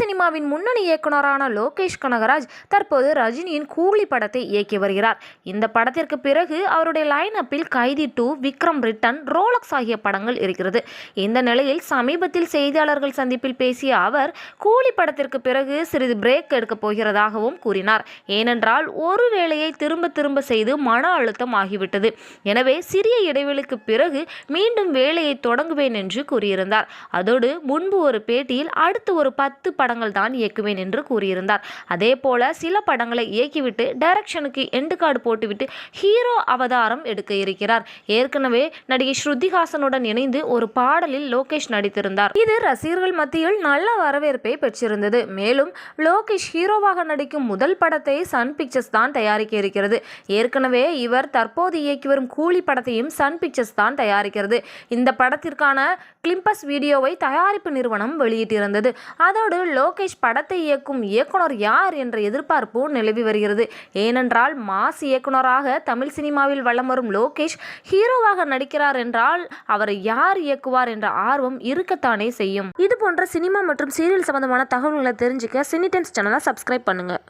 சினிமாவின் முன்னணி இயக்குனரான லோகேஷ் கனகராஜ் தற்போது ரஜினியின் கூலி படத்தை இயக்கி வருகிறார். இந்த படத்திற்கு பிறகு அவருடைய லைனப்பில் Kaithi two Vikram return Rolex ஆகிய படங்கள் இருக்கிறது. இந்த நிலையில் சமீபத்தில் செய்தியாளர்கள் சந்திப்பில் பேசிய அவர் கூலி படத்திற்கு பிறகு சிறிது பிரேக் எடுக்கப் போகிறதாகவும் கூறினார். ஏனென்றால் ஒரு வேலையை திரும்ப திரும்ப செய்து மன அழுத்தம் ஆகிவிட்டது. எனவே சிறிய இடைவெளிக்கு பிறகு மீண்டும் வேலையை தொடங்குவேன் என்று கூறியிருந்தார். அதோடு முன்பு ஒரு பேட்டியில் அடுத்து ஒரு பத்து படங்கள் தான் இயக்குவேன் என்று கூறியிருந்தார். அதே போல சில படங்களை இயக்கிவிட்டு டைரக்ஷனுக்கு எண்டு கார்டு போட்டுவிட்டு ஹீரோ அவதாரம் எடுக்க இருக்கிறார். ஏற்கனவே நடிகை ஸ்ருதிஹாசனுடன் இணைந்து ஒரு பாடலில் லோகேஷ் நடித்திருந்தார். இது ரசிகர்கள் மத்தியில் நல்ல வரவேற்பை பெற்றிருந்தது. மேலும் லோகேஷ் ஹீரோவாக நடிக்கும் முதல் படத்தை சன் பிக்சர்ஸ் தான் தயாரிக்க இருக்கிறது. ஏற்கனவே இவர் தற்போது இயக்கி வரும் கூலி படத்தையும் சன் பிக்சர்ஸ் தான் தயாரிக்கிறது. இந்த படத்திற்கான கிளிம்பஸ் வீடியோவை தயாரிப்பு நிறுவனம் வெளியிட்டிருந்தது. அதோடு லோகேஷ் படத்தை இயக்கும் இயக்குனர் யார் என்ற எதிர்பார்ப்பு நிலவி வருகிறது. ஏனென்றால் மாஸ் இயக்குனராக தமிழ் சினிமாவில் வலம் வரும் லோகேஷ் ஹீரோவாக நடிக்கிறார் என்றால் அவரை யார் இயக்குவார் என்ற ஆர்வம் இருக்கத்தானே செய்யும். இது போன்ற சினிமா மற்றும் சீரியல் சம்பந்தமான தகவல்களை தெரிஞ்சுக்க சினி டைம்ஸ் சேனலை சப்ஸ்கிரைப் பண்ணுங்கள்